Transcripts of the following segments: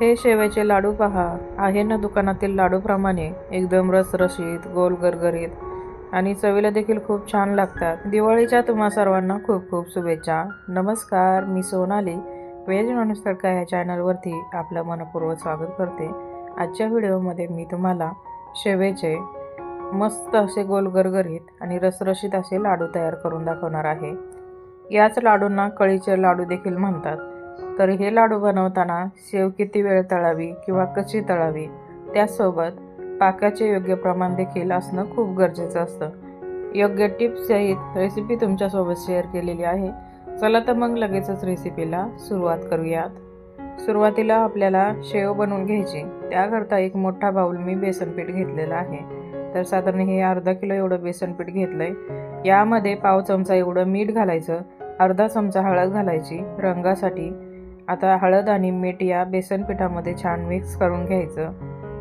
हे शेवयाचे लाडू पहा. आहे ना दुकानातील लाडूप्रमाणे. एकदम रसरशीत गोल गरगरीत आणि चवीला देखील खूप छान लागतात. दिवाळीच्या तुम्हा सर्वांना खूप खूप शुभेच्छा. नमस्कार मी सोनाली. वेज माणूस तडका या चॅनलवरती आपलं मनपूर्वक स्वागत करते. आजच्या व्हिडिओमध्ये मी तुम्हाला शेवेचे मस्त असे गोल गरगरीत आणि रसरशीत असे लाडू तयार करून दाखवणार आहे. याच लाडूंना कळीचे लाडू देखील म्हणतात. तर हे लाडू बनवताना शेव किती वेळ तळावी किंवा कशी तळावी त्याचसोबत पाकाचे योग्य प्रमाण देखील असणं खूप गरजेचं असतं. योग्य टिप्स सहित रेसिपी तुमच्यासोबत शेअर केलेली आहे. चला तर मग लगेचच रेसिपीला सुरुवात करूयात. सुरुवातीला आपल्याला शेव बनवून घ्यायची. त्याकरता एक मोठा बाऊल मी बेसनपीठ घेतलेला आहे. तर साधारण हे अर्धा किलो एवढं बेसनपीठ घेतलं आहे यामध्ये पाव चमचा एवढं मीठ घालायचं. अर्धा चमचा हळद घालायची. रंगासाठी आता हळद आणि मीठ या बेसन पिठामध्ये छान मिक्स करून घ्यायचं.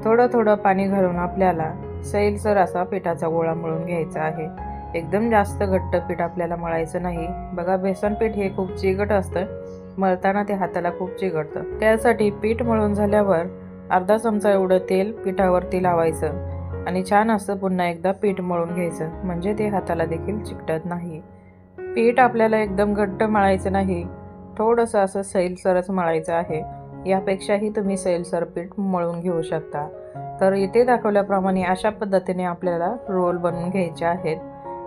थोडं थोडं पाणी घालून आपल्याला सैलसर असा पिठाचा गोळा मळून घ्यायचा आहे. एकदम जास्त घट्ट पीठ आपल्याला मळायचं नाही. बघा बेसन पीठ हे खूप चिकट असतं. मळताना ते हाताला खूप चिकटतं. त्यासाठी पीठ मळून झाल्यावर अर्धा चमचा एवढं तेल पिठावरती लावायचं आणि छान असं पुन्हा एकदा पीठ मळून घ्यायचं. म्हणजे ते हाताला देखील चिकटत नाही. पीठ आपल्याला एकदम घट्ट मळायचं नाही. थोडंसं असं सैलसरच मळायचं आहे यापेक्षाही तुम्ही सैलसर पीठ मळून घेऊ शकता. तर इथे दाखवल्याप्रमाणे अशा पद्धतीने आपल्याला रोल बनवून घ्यायचे आहेत.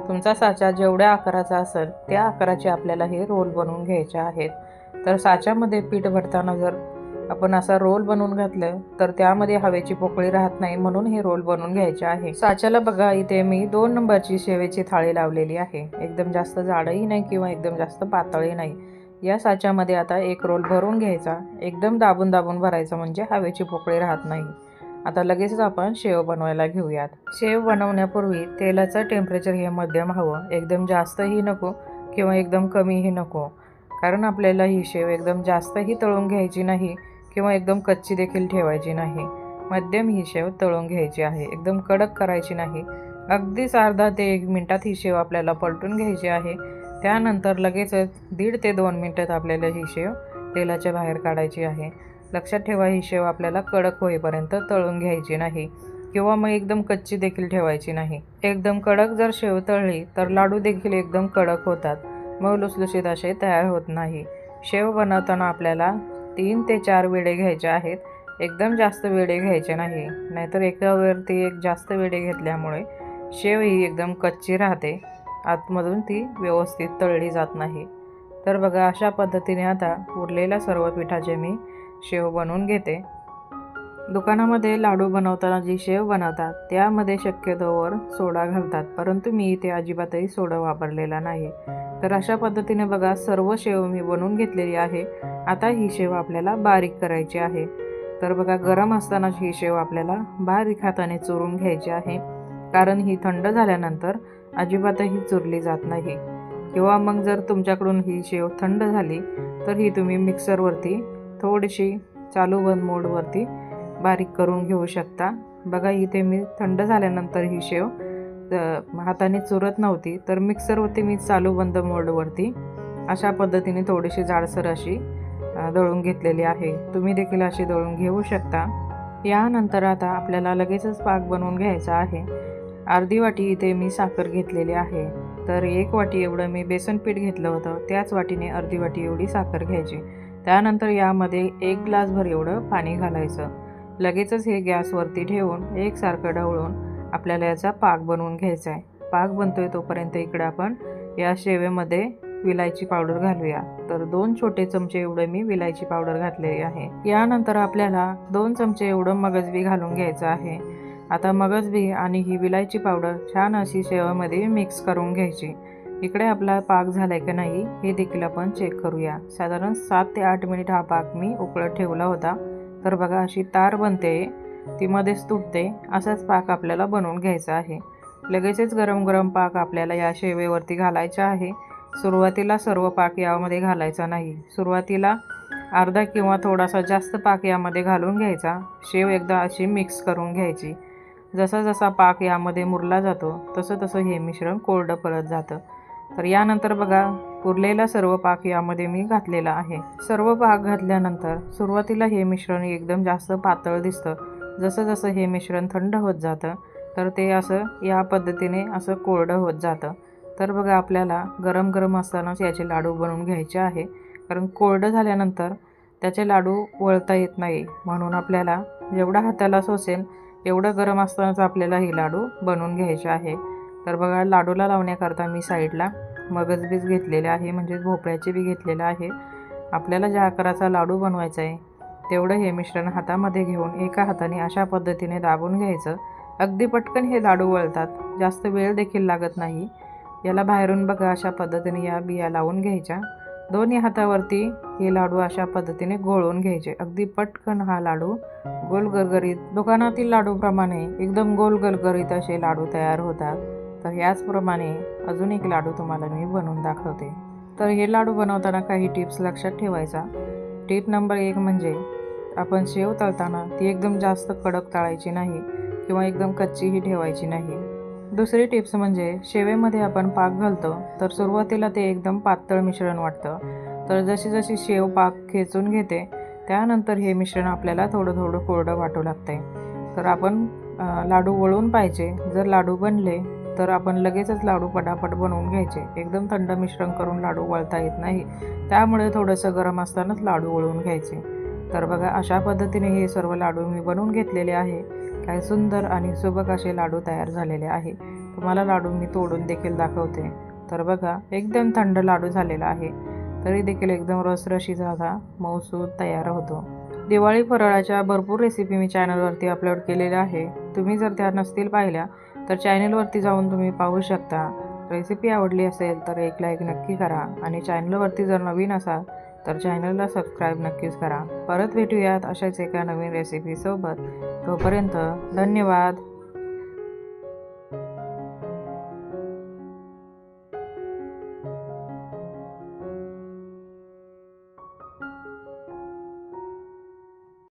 तुमचा साचा जेवढ्या आकाराचा असेल त्या आकाराचे आपल्याला हे रोल बनवून घ्यायचे आहेत. तर साच्यामध्ये पीठ भरताना जर आपण असा रोल बनवून घातलं तर त्यामध्ये हवेची पोकळी राहत नाही म्हणून हे रोल बनवून घ्यायचे आहे. साच्याला बघा इथे मी दोन नंबरची शेवेची थाळी लावलेली आहे. एकदम जास्त जाडही नाही किंवा एकदम जास्त पातळही नाही. या साच्यामध्ये आता एक रोल भरून घ्यायचा. एकदम दाबून दाबून भरायचा म्हणजे हवेची पोकळी राहत नाही. आता लगेचच आपण शेव बनवायला घेऊयात. शेव बनवण्यापूर्वी तेलाचं टेम्परेचर हे मध्यम हवं. एकदम जास्तही नको किंवा एकदम कमीही नको. कारण आपल्याला ही शेव एकदम जास्तही तळून घ्यायची नाही किंवा एकदम कच्ची देखील ठेवायची नाही. मध्यम ही शेव तळून घ्यायची आहे. एकदम कडक करायची नाही. अगदीच अर्धा ते एक मिनटात ही शेव आपल्याला पलटून घ्यायची आहे. त्यानंतर लगेचच दीड ते दोन मिनटात आपल्याला ही शेव तेलाच्या बाहेर काढायची आहे. लक्षात ठेवा ही शेव आपल्याला कडक होईपर्यंत तळून घ्यायची नाही किंवा मग एकदम कच्ची देखील ठेवायची नाही. एकदम कडक जर शेव तळली तर लाडू देखील एकदम कडक होतात. मग लुसलुशीत असे तयार होत नाही. शेव बनवताना आपल्याला तीन ते चार वेडे घ्यायचे आहेत. एकदम जास्त वेडे घ्यायचे नाही. नाहीतर एकावरती एक जास्त वेडे घेतल्यामुळे शेव ही एकदम कच्ची राहते. आतमधून ती व्यवस्थित तळली जात नाही. तर बघा अशा पद्धतीने आता उरलेल्या सर्व पिठाचे मी शेव बनवून घेते. दुकानामध्ये लाडू बनवताना जी शेव बनवतात त्यामध्ये शक्यतोवर सोडा घालतात परंतु मी इथे अजिबातही सोडा वापरलेला नाही. तर अशा पद्धतीने बघा सर्व शेव मी बनवून घेतलेली आहे. आता ही शेव आपल्याला बारीक करायची आहे. तर बघा गरम असतानाच ही शेव आपल्याला बारीक हाताने चोरून घ्यायची आहे. कारण ही थंड झाल्यानंतर अजिबातही चुरली जात नाही. किंवा मग जर तुमच्याकडून ही शेव थंड झाली तर ही तुम्ही मिक्सरवरती थोडीशी चालू बंद मोडवरती बारीक करून घेऊ शकता. बघा इथे मी थंड झाल्यानंतर ही शेव हाताने चुरत नव्हती तर मिक्सरवरती मी चालू बंद मोडवरती अशा पद्धतीने थोडीशी जाडसर अशी दळून घेतलेली आहे. तुम्ही देखील अशी दळून घेऊ शकता. यानंतर आता आपल्याला लगेचच पाक बनवून घ्यायचा आहे. अर्धी वाटी इथे मी साखर घेतलेली आहे. तर एक वाटी एवढं मी बेसन पीठ घेतलं होतं. त्याच वाटीने अर्धी वाटी एवढी साखर घ्यायची. त्यानंतर यामध्ये एक ग्लासभर एवढं पाणी घालायचं. लगेचच हे गॅसवरती ठेवून एकसारखं ढवळून आपल्याला याचा पाक बनवून घ्यायचा आहे पाक बनतोय तोपर्यंत इकडे आपण या शेवेमध्ये विलायची पावडर घालूया. तर दोन छोटे चमचे एवढं मी विलायची पावडर घातलेली आहे. यानंतर आपल्याला दोन चमचे एवढं मगजबी घालून घ्यायचं आहे. आता मगजबी आणि ही विलायची पावडर छान अशी शेवामध्ये मिक्स करून घ्यायची. इकडे आपला पाक झाला आहे की नाही हे देखील आपण चेक करूया. साधारण सात ते आठ मिनिट हा पाक मी उकळत ठेवला होता. तर बघा अशी तार बनते ती मध्येच तुटते. असाच पाक आपल्याला बनवून घ्यायचा आहे. लगेचच गरम गरम पाक आपल्याला या शेवेवरती घालायचा आहे. सुरुवातीला सर्व पाक यामध्ये घालायचा नाही. सुरुवातीला अर्धा किंवा थोडासा जास्त पाक यामध्ये घालून घ्यायचा. शेव एकदा अशी मिक्स करून घ्यायची. जसा जसा पाक यामध्ये मुरला जातो तसं तसं हे मिश्रण कोरडं पडत जातं. तर यानंतर बघा उरलेला सर्व पाक यामध्ये मी घातलेला आहे. सर्व पाक घातल्यानंतर सुरुवातीला हे मिश्रण एकदम जास्त पातळ दिसतं. जसं जसं हे मिश्रण थंड होत जातं तर ते असं या पद्धतीने असं कोरडं होत जातं. तर बघा आपल्याला गरम गरम असतानाच याचे लाडू बनवून घ्यायचे आहे. कारण कोरडं झाल्यानंतर त्याचे लाडू वळता येत नाही. म्हणून आपल्याला जेवढा हाताला सोसेल एवढं गरम असतानाच आपल्याला हे लाडू बनवून घ्यायचे आहे. तर बघा लाडूला लावण्याकरता मी साईडला मगज बीज घेतलेले आहे म्हणजेच भोपळ्याचे बी घेतलेलं आहे. आपल्याला ज्या आकाराचा लाडू बनवायचा आहे तेवढं हे मिश्रण हातामध्ये घेऊन एका हाताने अशा पद्धतीने दाबून घ्यायचं. अगदी पटकन हे लाडू वळतात जास्त वेळ देखील लागत नाही. याला बाहेरून बघा अशा पद्धतीने या बिया लावून घ्यायच्या. दोन्ही हातावरती हे लाडू अशा पद्धतीने गोळवून घ्यायचे. अगदी पटकन हा लाडू गोल गरगरीत दुकानातील लाडूप्रमाणे एकदम गोल गरगरीत असे लाडू तयार होतात. तर याचप्रमाणे अजून एक लाडू तुम्हाला मी बनवून दाखवते. तर हे लाडू बनवताना काही टिप्स लक्षात ठेवायचा. टिप नंबर एक म्हणजे आपण शेव तळताना ती एकदम जास्त कडक तळायची नाही किंवा एकदम कच्चीही ठेवायची नाही. दुसरी टिप्स म्हणजे शेवेमध्ये आपण पाक घालतो तर सुरुवातीला ते एकदम पातळ मिश्रण वाटतं. तर जशी जशी शेव पाक खेचून घेते त्यानंतर हे मिश्रण आपल्याला थोडं थोडं कोरडं वाटू लागते तर आपण लाडू वळून पाहिजे. जर लाडू बनले तर आपण लगेचच लाडू पटापट बनवून घ्यायचे. एकदम थंड मिश्रण करून लाडू वळता येत नाही. त्यामुळे थोडंसं गरम असतानाच लाडू वळून घ्यायचे. तर बघा अशा पद्धतीने हे सर्व लाडू मी बनवून घेतलेले आहे. काय सुंदर आणि सुबक असे लाडू तयार झालेले आहे. तुम्हाला लाडू मी तोडून देखील दाखवते. तर बघा एकदम थंड लाडू झालेला आहे. तरी देखील एकदम रसरशी झाला मऊसूद तयार होतो. दिवाळी फराळाच्या भरपूर रेसिपी मी चॅनलवरती अपलोड केलेल्या आहे. तुम्ही जर त्या नसतील पाहिल्या तर चॅनलवरती जाऊन तुम्ही पाहू शकता. रेसिपी आवडली असेल तर एक लाईक नक्की करा. आणि चॅनलवरती जर नवीन असाल तर चॅनलला सबस्क्राईब नक्कीच करा. परत भेटूयात अशाच एका नवीन रेसिपीसोबत तोपर्यंत धन्यवाद.